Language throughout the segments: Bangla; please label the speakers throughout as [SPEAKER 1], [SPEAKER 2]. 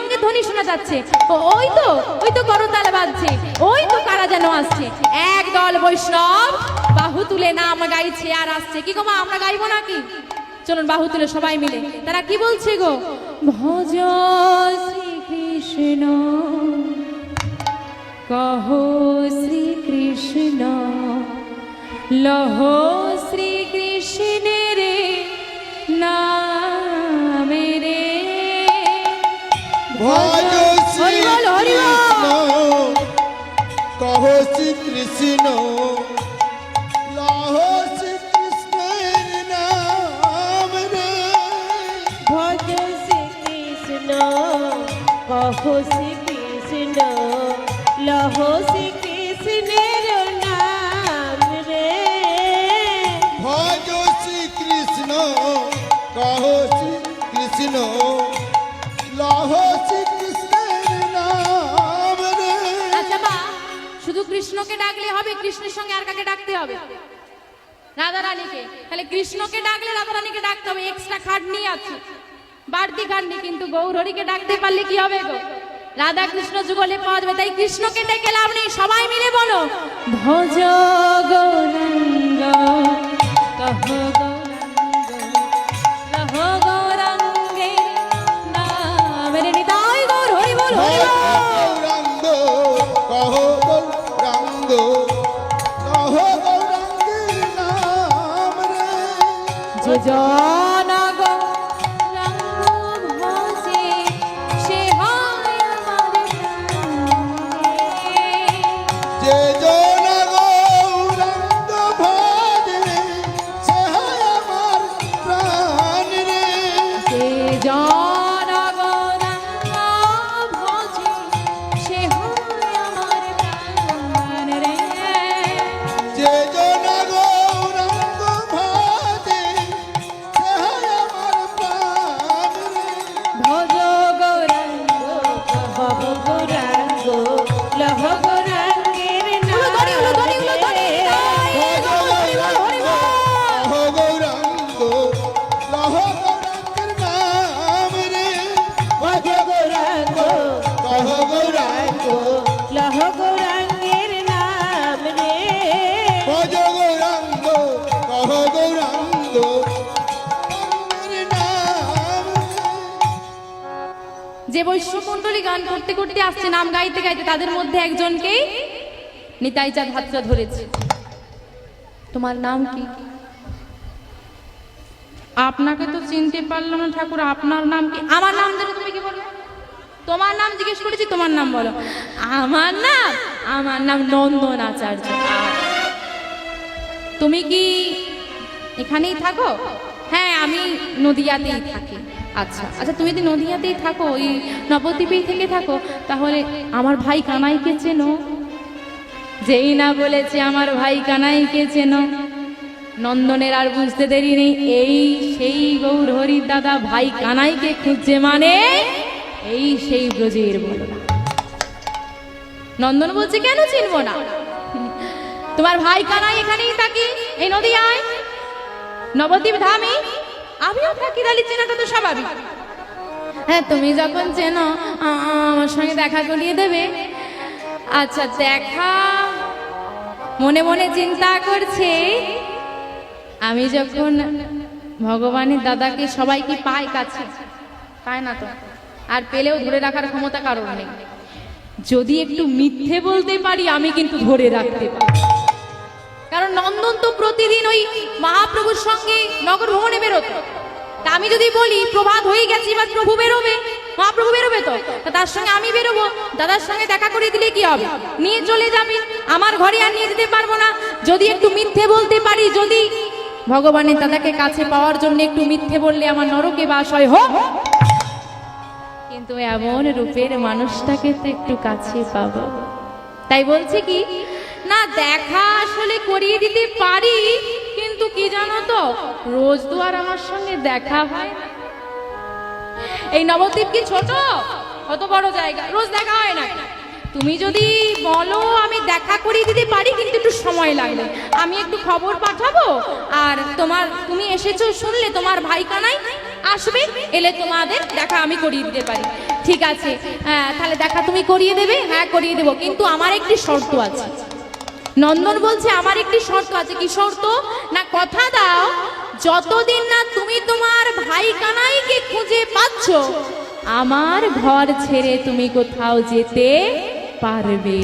[SPEAKER 1] মৃদঙ্গের ধ্বনি শোনা যাচ্ছে। ওই তো ওই তো করতাল বাজছে। ওই তো কারা যেন আসছে। এক দল বৈষ্ণব, বাহু তুলে নাম গাইছে আর আসছে। কি গো মা, আমরা গাইবো নাকি? চলুন, বাহু তুলে সবাই মিলে। তারা কি বলছে গো? ভজ শ্রীকৃষ্ণ, কহ শ্রীকৃষ্ণ, লহ শ্রীকৃষ্ণের নামে
[SPEAKER 2] ভজ শ্রী। কৃষ্ণ কহ শ্রী কৃষ্ণ
[SPEAKER 1] বাড়তি খাটনি কিন্তু গৌরহরিকে ডাকতে পারলে কি হবে গো? রাধা কৃষ্ণ যুগলে পাওয়া যাবে তাই কৃষ্ণকে ডেকে লাভ নেই সবাই মিলে বলো। ভজ গৌরাঙ্গ কহ গৌরাঙ্গ নিতাই গৌর হরি বল হরি বল।
[SPEAKER 2] কহ গৌরাঙ্গ কহ গৌরাঙ্গের নাম রে।
[SPEAKER 1] যে
[SPEAKER 2] যে জন
[SPEAKER 1] যে বৈষ্ণবমণ্ডলী গান করতে করতে আসছে নাম গাইতে গাইতে তাদের মধ্যে একজনকেই নিতাই চাঁদ হাতটা ধরেছে। তোমার নাম কি? আপনাকে তো চিনতে পারলাম না ঠাকুর, আপনার নাম কি? আমার নাম ধরে তুমি কি বলবে তোমার নাম জিজ্ঞেস করেছি, তোমার নাম বলো। আমার নাম? আমার নাম নন্দন আচার্য। তুমি কি এখানেই থাকো? হ্যাঁ আমি নদিয়াতেই থাকি। আচ্ছা আচ্ছা তুমি যদি নদিয়াতেই থাকো, ওই নবদ্বীপেই থেকে থাকো, তাহলে আমার ভাই কানাইকে চেনো? যেই না বলেছে আমার ভাই কানাইকে চেনো? নন্দনের আর বুঝতে দেরি নেই। এই সেই গৌর হরির দাদা ভাই কানাইকে খুঁজছে মানে এই সেই ব্রজের নন্দন বলছে, কেন চিনব না? তোমার ভাই কানাই এখানেই থাকি, এই নদী আয় নবদ্বীপ ধামে। আমিও থাকি তাহলে চেনাটা তো স্বাভাবিক। হ্যাঁ তুমি যখন চেনো আমার সঙ্গে দেখা করিয়ে দেবে। আচ্ছা দেখা। মনে মনে চিন্তা করছে আমি যখন ভগবানের দাদাকে সবাই কি পায় কাছে, পায় না তো। আর পেলেও ধরে রাখার ক্ষমতা কারণ নেই। যদি একটু মিথ্যে বলতে পারি, আমি কিন্তু ধরে রাখতে পারি। কারণ নন্দন তো প্রতিদিন ওই মহাপ্রভুর সঙ্গে নগর ভ্রমণে বেরোতো। তা আমি যদি বলি, প্রভাত হয়ে গেছে এবার প্রভু বেরোবে, মহাপ্রভু বেরোবে তা তার সঙ্গে আমি বেরোবো, দাদার সঙ্গে দেখা করে দিলে কি হবে? নিয়ে চলে যাবে, আমার ঘরে আর নিয়ে যেতে পারব না। যদি একটু মিথ্যে বলতে পারি, যদি ভগবানের দাদাকে কাছে পাওয়ার জন্য একটু মিথ্যে বললে আমার নরকে বাস হয়, হোক। কিন্তু এমন রূপের মানুষটাকে তো একটু কাছে পাবো। তাই বলছি কি, না, দেখা আসলে করিয়ে দিতে পারি, কিন্তু কি জানো তো, রোজ তো আর আমার সঙ্গে দেখা হয়। এই নবদ্বীপ কি ছোট? কত বড় জায়গা, রোজ দেখা হয় না। তুমি যদি বলো, আমি দেখা করিয়ে দিতে পারি, কিন্তু একটু সময় লাগবে। আমি একটু খবর পাঠাবো, আর তোমার, তুমি এসেছ শুনলে তোমার ভাই কানাই আসবে, এলে তোমাদের দেখা আমি করিয়ে দিতে পারি। ঠিক আছে হ্যাঁ তাহলে দেখা তুমি করিয়ে দেবে হ্যাঁ করিয়ে দেবো। কিন্তু আমার একটি শর্ত আছে। নন্দন বলছে, আমার একটি শর্ত আছে। কি শর্ত? না, কথা দাও, যতদিন না তুমি তোমার ভাই কানাইকে খুঁজে পাচ্ছ, আমার ঘর ছেড়ে তুমি কোথাও যেতে পারবে।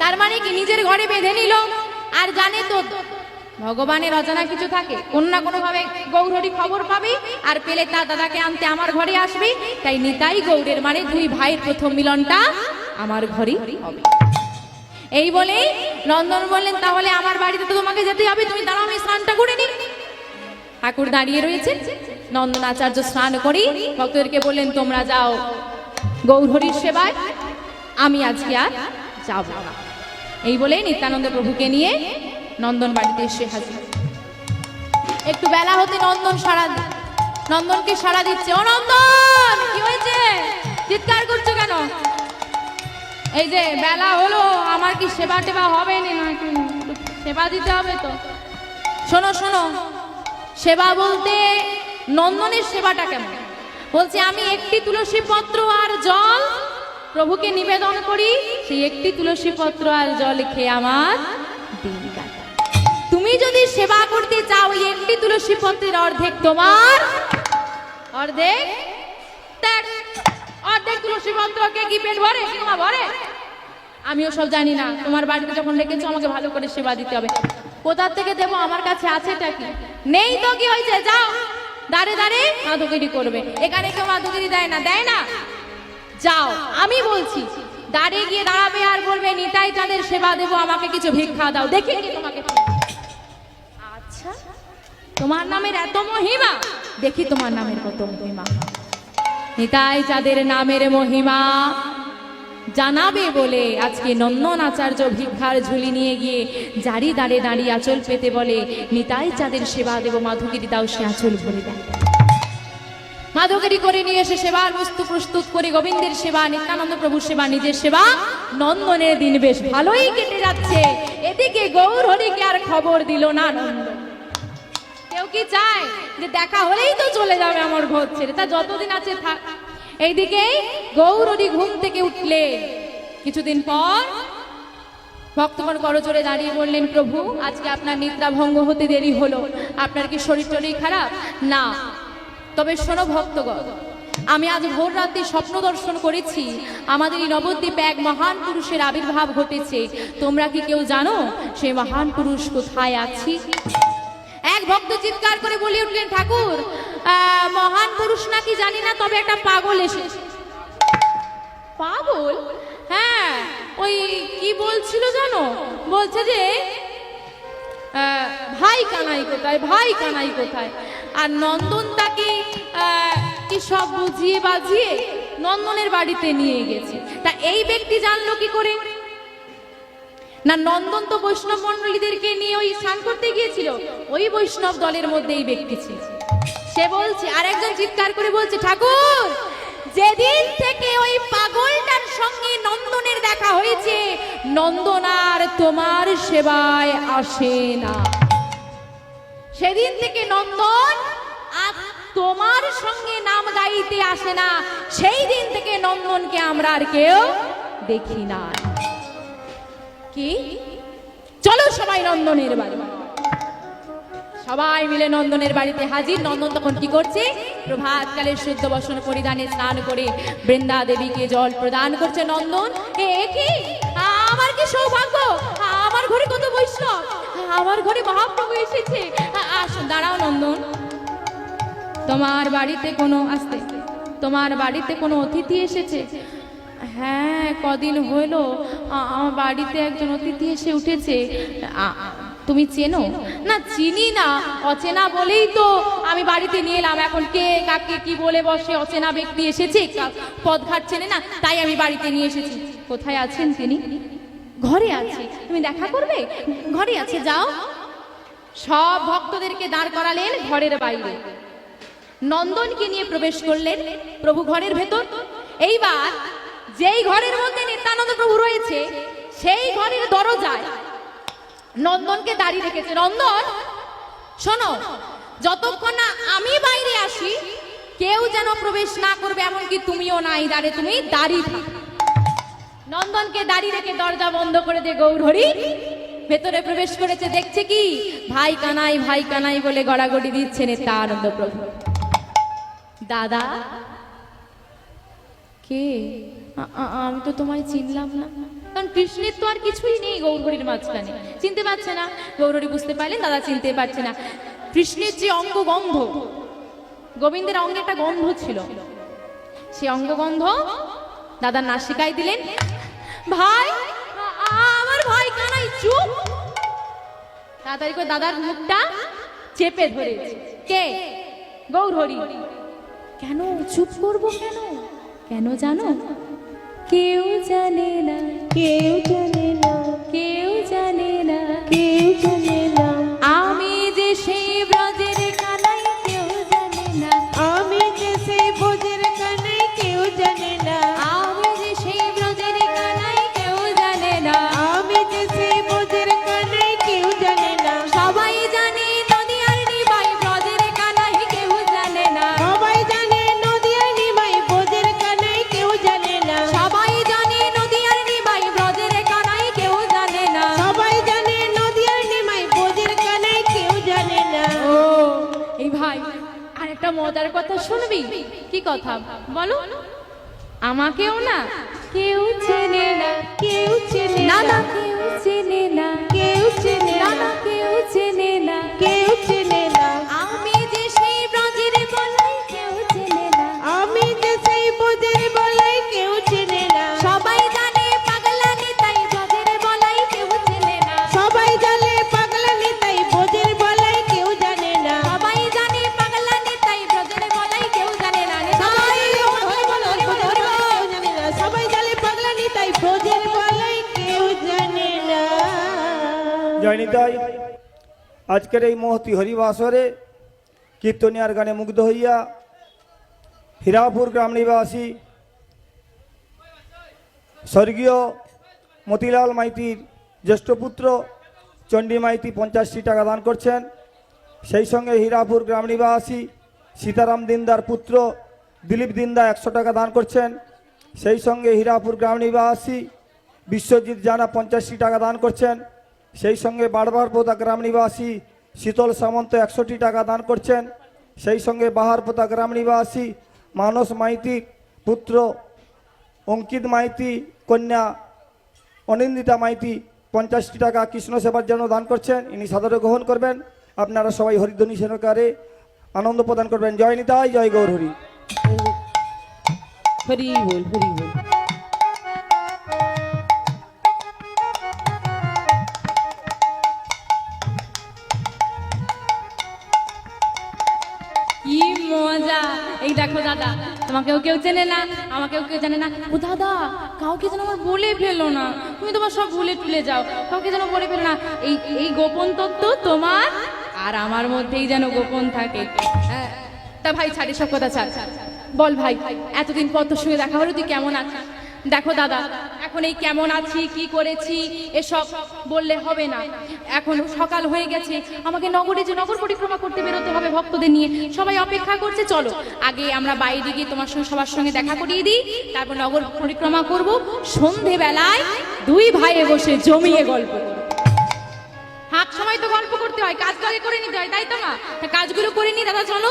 [SPEAKER 1] তার মানে কি নিজের ঘরে বেঁধে নিল? আর জানে তো ভগবানের অজানা কিছু থাকে। কোন না কোনো ভাবে গৌরহরি খবর পাবে আর পেলে তার দাদাকে আনতে আমার ঘরে আসবে। তাই নিতাই গৌরের মানে দুই ভাইয়ের প্রথম মিলনটা আমার ঘরেই হবে। এই বলেই নন্দন বললেন, তাহলে আমার বাড়িতে তো তোমাকে যেতে হবে। তুমি দাঁড়াও, আমি স্নানটা করে নি ঠাকুর দাঁড়িয়ে রয়েছে। নন্দন আচার্য স্নান করি ভক্তদেরকে বললেন, তোমরা যাও গৌরহরির সেবায় আমি আজকে আর যাব না। এই বলে নিত্যানন্দ প্রভুকে নিয়ে নন্দন বাড়িতে এসে হাজির। একটু বেলা হতে নন্দন সারা নন্দনকে সারা দিচ্ছে। ও নন্দন, কি হয়েছে? চিৎকার করছ কেন? এই যে বেলা হলো, আমার কি সেবা টেবা হবে না সেবা দিতে হবে তো। শোনো শোনো। সেবা বলতে নন্দনের সেবাটা কেমন? বলছে, আমি একটি তুলসী পত্র আর জল। প্রভুকে নিবেদন করি, সেই একটি তুলসী পত্র আর জল খেয়ে আমার তুমি যদি সেবা করতে চাও ওই একটি তুলসী পত্রের অর্ধেক তোমার, অর্ধেক অর্ধেক তুলসী পত্রকে কি পেট ভরে কি তোমার ভরে? আমিও সব জানি না। তোমার বাড়িতে যখন রেখেছো, আমাকে ভালো করে সেবা দিতে হবে। কোথার থেকে দেবো? আমার কাছে আছেটা কি? নেই তো কি হয়েছে? যাও। দাঁড়ে দাঁড়ে মাধুগিরি করবে। এখানে কেউ মাধুগিরি দেয় না দেয় না। যাও, আমি বলছি দাঁড়িয়ে গিয়ে দাঁড়াবে আর বলবে, নিতাই তাদের সেবা দেবো, আমাকে কিছু ভিক্ষা দাও। দেখি তোমাকে আচ্ছা তোমার নামের এত মহিমা? দেখি তোমার নামের কত মহিমা। নিতাই যাদের নামের মহিমা জানাবে বলে আজকে নন্দন আচার্য ভিক্ষার ঝুলি নিয়ে গিয়ে জারি দাঁড়ে দাঁড়িয়ে আঁচল পেতে বলে, নিতাই চাঁদের সেবা দেব, মাধুগিরি দাও সে আঁচল ভরে দেয়। মাধুগিরি করে নিয়ে এসে সেবার বস্তু প্রস্তুত করে গোবিন্দের সেবা, নিত্যানন্দ প্রভুর সেবা, নিজের সেবা নন্দনের দিন বেশ ভালোই কেটে যাচ্ছে। এদিকে গৌর হরিকে আর খবর দিল না কেউ কি চায় যে দেখা হলেই তো চলে যাবে আমার ঘর ছেড়ে? তা যতদিন আছে থাক। এইদিকে গৌরী ঘুম থেকে উঠলে। কিছুদিন পর ভক্তগণ করজোরে দাঁড়িয়ে বললেন, প্রভু, আজকে আপনার নিদ্রা ভঙ্গ হতে দেরি হলো। আপনার কি শরীর টরীর খারাপ? না। তবে শোনো ভক্তগণ, আমি আজ ভোর রাতে স্বপ্ন দর্শন করেছি। আমাদের এই নবদ্বীপে এক মহান পুরুষের আবির্ভাব ঘটেছে। তোমরা কি কেউ জানো সেই মহান পুরুষ কোথায় আছে? এক ভক্ত চিৎকার করে বলে উঠলেন, ঠাকুর মহান পুরুষ নাকি জানি না, তবে একটা পাগল এসেছে। পাগল? হ্যাঁ ওই কি বলছিল জানো? বলছে যে ভাই কানাই কোথায়, ভাই কানাই কোথায়? আর নন্দন তাকে কি সব বুঝিয়ে বাজিয়ে নন্দনের বাড়িতে নিয়ে গেছে। তা এই ব্যক্তি জানলো কি করে? না নন্দন তো বৈষ্ণব মন্ডলীদেরকে নিয়ে ওই স্নান করতে গিয়েছিল। ওই বৈষ্ণব দলের মধ্যে এই ব্যক্তি ছিল। সে বলছে আর একজন চিৎকার করে বলছে, ঠাকুর, যেদিন থেকে ওই পাগলটার সঙ্গে নন্দনের দেখা হয়েছে, নন্দন আর তোমার সেবায় আসে না। সেদিন থেকে নন্দন তোমার সঙ্গে নাম গাইতে আসে না। সেই দিন থেকে নন্দনকে আমরা আর কেউ দেখি না। কি? চলো সবাই নন্দনের বাড়ি। সবাই মিলে নন্দনের বাড়িতে হাজির। নন্দন তখন কি করছে? প্রভাতকালে শুদ্ধ বসন পরিধানে স্নান করে বৃন্দা দেবীকে জল প্রদান করছে নন্দন। এ কি? আমার কি সৌভাগ্য? আমার ঘরে কত বৈষ্ণব? আমার ঘরে মহাপ্রভু এসেছে। আসুন, দাঁড়াও নন্দন। তোমার বাড়িতে কোনো আসতে তোমার বাড়িতে কোনো অতিথি এসেছে? হ্যাঁ কদিন হইল আমার বাড়িতে একজন অতিথি এসে উঠেছে। তুমি চেনো? না, চিনি না, অচেনা বলেই তো আমি বাড়িতে নিয়ে এলাম। এখন কে কাকে কি বলে বসে অচেনা ব্যক্তি এসেছে? পদঘাট চেনে না, তাই আমি বাড়িতে নিয়ে এসেছি। কোথায় আছেন তিনি? ঘরে আছে। তুমি দেখা করবে? ঘরে আছে, যাও। সব ভক্তদেরকে দাঁড় করালেন ঘরের বাইরে। নন্দনকে নিয়ে প্রবেশ করলেন প্রভু ঘরের ভেতর। এইবার যেই ঘরের মধ্যে নিত্যানন্দ প্রভু রয়েছে, সেই ঘরের দরজায় নন্দনকে দাঁড়িয়ে রেখেছে। নন্দন, শোনো, যতক্ষণ না আমি বাইরে আসি, কেউ যেন প্রবেশ না করবে, এমনকি তুমিও নাই দাঁড়ে তুমি দাঁড়িয়ে। নন্দনকে দাঁড়িয়ে রেখে দরজা বন্ধ করে দিয়ে গৌরহরি। ভেতরে প্রবেশ করেছে, দেখছে কি? ভাই কানাই ভাই কানাই বলে গড়াগড়ি দিচ্ছে তার আনন্দ প্রভু। দাদা, কে? আমি তো তোমায় চিনলাম না। কারণ কৃষ্ণের তো আর কিছুই নেই গৌরহরির মাঝখানে। চিনতে পারছে না? গৌরহরি বুঝতে পারলেন দাদা চিনতে পারছে না। কৃষ্ণের যে অঙ্গ গন্ধ, গোবিন্দের অঙ্গে একটা গন্ধ ছিল। সে অঙ্গগন্ধ দাদার নাসিকায় দিলেন। ভাই, আমার ভাই কানাই চুপ। তাড়াতাড়ি করে দাদার মুখটা চেপে ধরে কে? গৌরহরি। কেন? চুপ করব কেন? কেন জানো? কেউ জানে না
[SPEAKER 3] কেউ জানে না।
[SPEAKER 1] কথা। বলো। আমাকেও না। কেউ চেনে না
[SPEAKER 3] কেউ চেনে
[SPEAKER 1] না।
[SPEAKER 3] না
[SPEAKER 4] আজকের এই মহতি হরিবাসরে কীর্তনিয়ার গানে মুগ্ধ হইয়া হীরাপুর গ্রাম নিবাসী স্বর্গীয় মতিলাল মাইতির জ্যেষ্ঠ পুত্র চণ্ডী মাইতি পঞ্চাশটি টাকা দান করছেন। সেই সঙ্গে হীরাপুর গ্রাম নিবাসী সীতারাম দিনদার পুত্র দিলীপ দিন্দা একশো টাকা দান করছেন। সেই সঙ্গে হীরাপুর গ্রাম নিবাসী বিশ্বজিৎ জানা পঞ্চাশটি টাকা দান করছেন। সেই সঙ্গে বারবারপোতা গ্রাম নিবাসী শীতল সামন্ত একশোটি টাকা দান করছেন। সেই সঙ্গে বাহার বাহারপোতা গ্রাম নিবাসী মানস মাইতি, পুত্র অঙ্কিত মাইতি, কন্যা অনিন্দিতা মাইতি পঞ্চাশটি টাকা কৃষ্ণ সেবার জন্য দান করছেন। ইনি সাদরে গ্রহণ করবেন। আপনারা সবাই হরিধ্বনি সেনকারে আনন্দ প্রদান করবেন। জয় নিতাই, জয় গৌর হরি
[SPEAKER 3] হরি বল হরি বল।
[SPEAKER 1] দেখো দাদা তোমাকেও কেউ চেনে না আমাকেও কেউ জানে না। ও দাদা কাউকে যেন আমার বলে ফেলো না। তুমি তোমার সব ভুলে টুলে যাও। কাউকে যেন বলে ফেলো না। এই এই গোপন তত্ত্ব তোমার আর আমার মধ্যেই যেন গোপন থাকে। হ্যাঁ, তা ভাই ছাড়ি সব কথা ছাড়। বল ভাই এতদিন পর তোর সঙ্গে দেখা হলো তুই কেমন আছিস? দেখো দাদা, এখন এই কেমন আছি, কি করেছি, এসব বললে হবে না। এখন সকাল হয়ে গেছে, আমাকে নগরে যে নগর পরিক্রমা করতে বেরোতে হবে ভক্তদের নিয়ে, সবাই অপেক্ষা করছে, চলো। আগে আমরা বাইরে গিয়ে তোমার সঙ্গে, সবার সঙ্গে দেখা করিয়ে দিই, তারপর নগর পরিক্রমা করব। সন্ধেবেলায় দুই ভাইয়ে বসে জমিয়ে গল্প। হাত সময় তো গল্প করতে হয়, কাজ আগে করে নিতে হয়, তাই তো মা? কাজগুলো করে নি, দাদা, চলো।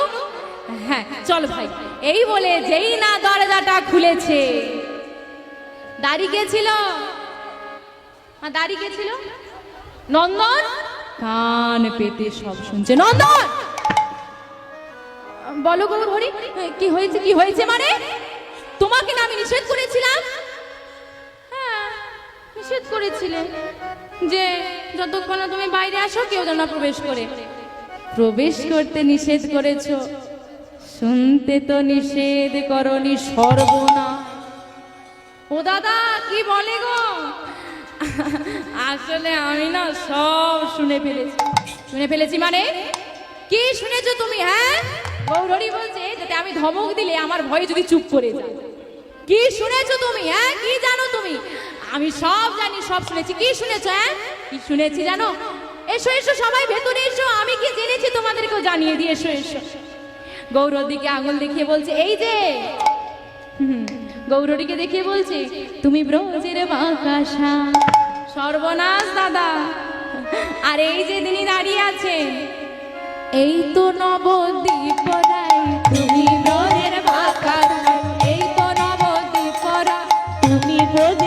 [SPEAKER 1] হ্যাঁ চলো ভাই। এই বলে যেই না দরজাটা খুলেছে দাড়ি কে ছিল? মা, দাড়ি কে নন্দন? কান পেতে সব শুনছে। নন্দন! বলো গো হরি, কি হয়েছে কি হয়েছে মানে? তোমাকে না আমি নিষেধ করেছিলাম? হ্যাঁ নিষেধ করেছিলে যে যতক্ষণ না তুমি বাইরে আসো, কেউ যেন প্রবেশ করে। প্রবেশ করতে নিষেধ করেছ। শুনতে তো নিষেধ করনি সর্বনা। ও দাদা কি বলে গো? আসলে আমি না সব শুনে ফেলেছি। শুনে ফেলেছি মানে? কি শুনেছো তুমি হ্যাঁ? গৌরী বলছে যাতে আমি ধমক দিলে আমার ভয়ে যদি চুপ করে যায়। কি শুনেছো তুমি হ্যাঁ? কি জানো তুমি? আমি সব জানি সব শুনেছি। কি শুনেছো হ্যাঁ? কি শুনেছি জানো? এসো এসো সবাই ভেতরে এসো। আমি কি জেনেছি তোমাদেরকেও জানিয়ে দিয়ে এসো এসো। গৌরর দিকে আঙুল দেখিয়ে বলছে এই যে। হুম, গৌরীকে দেখে বলছি, তুমি ব্রজের মাকাশা সর্বনাশ, দাদা। আর এই যে তিনি দাঁড়িয়ে আছেন, এই তো নবদ্বীপ তুমি ব্রজের বাঁকাশা এই তো নবদ্বীপ
[SPEAKER 3] তুমি বোধের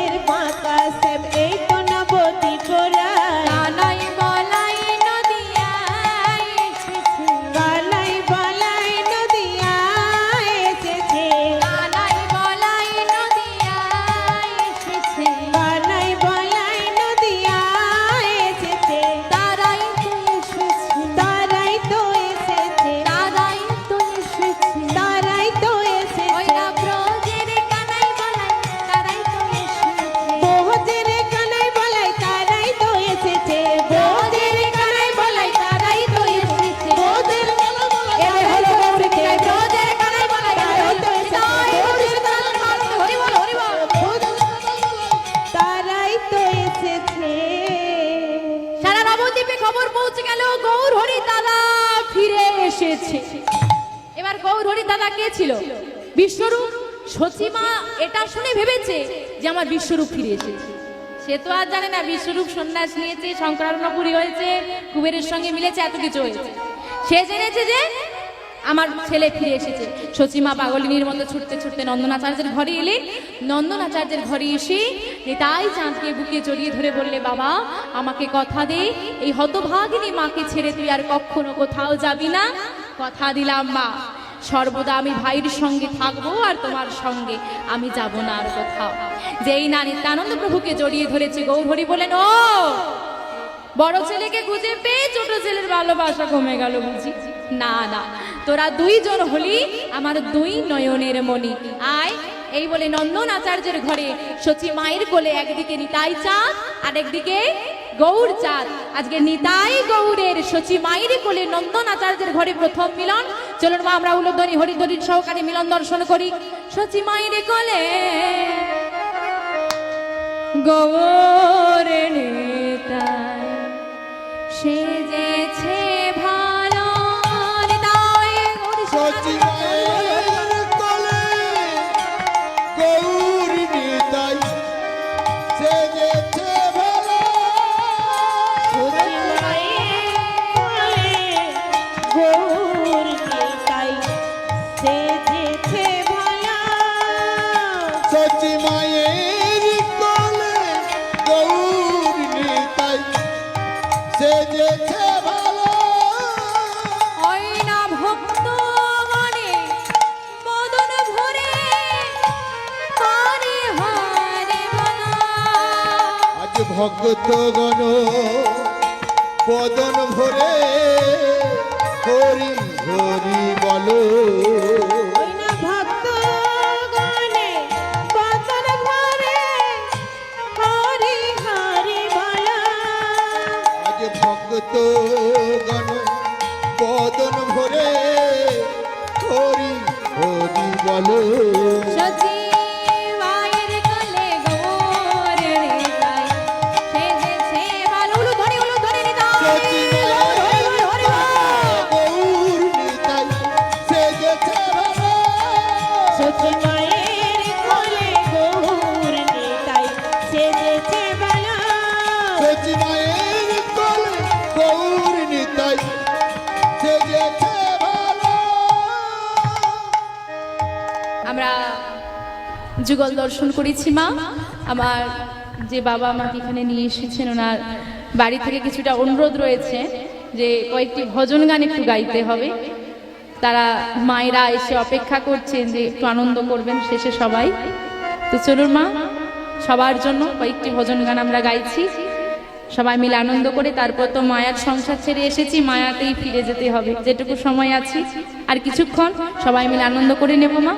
[SPEAKER 1] দাদা কে ছিল? বিশ্বরূপ। সচিমা এটা শুনে ভেবেছে যে আমার বিশ্বরূপ ফিরে এসেছে। সে তো আর জানে না, বিশ্বরূপ সন্ন্যাস নিয়েছে শঙ্করারণপুরী হয়েছে, কুবেরের সঙ্গে মিলেছে, এত কিছু হয়েছে। সে জেনেছে যে আমার ছেলে ফিরে এসেছে। সচিমা পাগলিনীর মতো ছুটতে ছুটতে নন্দনাচার্যের ঘরে এলেন নন্দনাচার্যের ঘরে এসে তাই চাঁদকে বুকে জড়িয়ে ধরে বললে, বাবা, আমাকে কথা দে, এই হতভাগিনী মাকে ছেড়ে তুই আর কখনো কোথাও যাবি না। কথা দিলাম, মা। সর্বদা আমি ভাইয়ের সঙ্গে থাকব আর তোমার সঙ্গে আমি যাব না আর কোথাও। যেই না নিত্যানন্দ প্রভুকে জড়িয়ে ধরেছে গৌরহরি বলেন ও, বড় ছেলেকে খুঁজে পেয়ে ছোট ছেলের ভালোবাসা কমে গেল বুঝি? না না, তোরা দুইজন হলি আমার দুই নয়নের মণি। আয়, এই বলে নন্দন আচার্যের ঘরে সচি মায়ের কোলে একদিকে নিতাই চাঁদ আর একদিকে গৌর চাঁদ। আজকে নিতাই গৌরের সচি মায়ের কোলে নন্দন আচার্যের ঘরে প্রথম মিলন। চলুন মা, আমরা উলোধ্বনি, হরিধ্বনির সহকারে মিলন দর্শন করি। সচি মায়ের কোলে নেতা সে সেজেছে ভালো
[SPEAKER 2] সচি সেজেছে ভালা সচি মায়ের কোলে গৌরী নিতাই। সেজেছে ভালো।
[SPEAKER 1] ওই ভক্ত মনে মদন ভরে হরে হরে বলা।
[SPEAKER 2] ভক্ত গণ বদন ভরে হরি হরি বলো।
[SPEAKER 1] আমরা যুগল দর্শন করেছি, মা। আমার যে বাবা আমাকে এখানে নিয়ে এসেছেন, ওনার বাড়ি থেকে কিছুটা অনুরোধ রয়েছে যে কয়েকটি ভজন গান একটু গাইতে হবে। তারা মায়েরা এসে অপেক্ষা করছেন যে একটু আনন্দ করবেন শেষে সবাই। তো চলুন, মা, সবার জন্য কয়েকটি ভজন গান আমরা গাইছি। সবাই মিলে আনন্দ করে তারপর তো মায়ার সংসার ছেড়ে এসেছি, মায়াতেই ফিরে যেতে হবে। যেটুকু সময় আছি, আর কিছুক্ষণ সবাই মিলে আনন্দ করে নেব, মা।